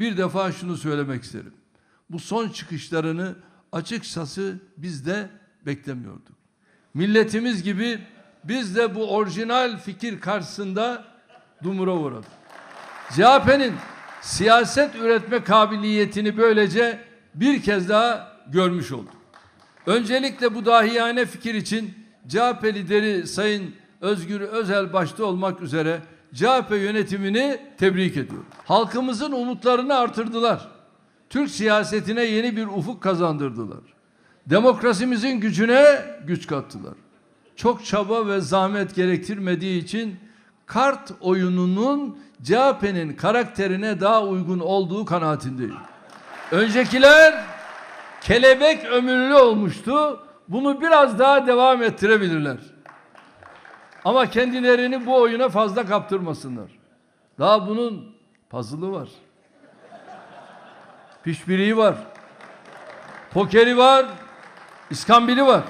bir defa şunu söylemek isterim. Bu son çıkışlarını açıkçası biz de beklemiyorduk. Milletimiz gibi biz de bu orijinal fikir karşısında dumura uğradık. CHP'nin siyaset üretme kabiliyetini böylece bir kez daha görmüş olduk. Öncelikle bu dahiyane fikir için CHP lideri Sayın Özgür Özel başta olmak üzere CHP yönetimini tebrik ediyorum. Halkımızın umutlarını artırdılar. Türk siyasetine yeni bir ufuk kazandırdılar. Demokrasimizin gücüne güç kattılar. Çok çaba ve zahmet gerektirmediği için kart oyununun CHP'nin karakterine daha uygun olduğu kanaatindeyim. Öncekiler kelebek ömürlü olmuştu. Bunu biraz daha devam ettirebilirler. Ama kendilerini bu oyuna fazla kaptırmasınlar. Daha bunun puzzle'ı var. Pişbiriği var. Pokeri var. İskambili var.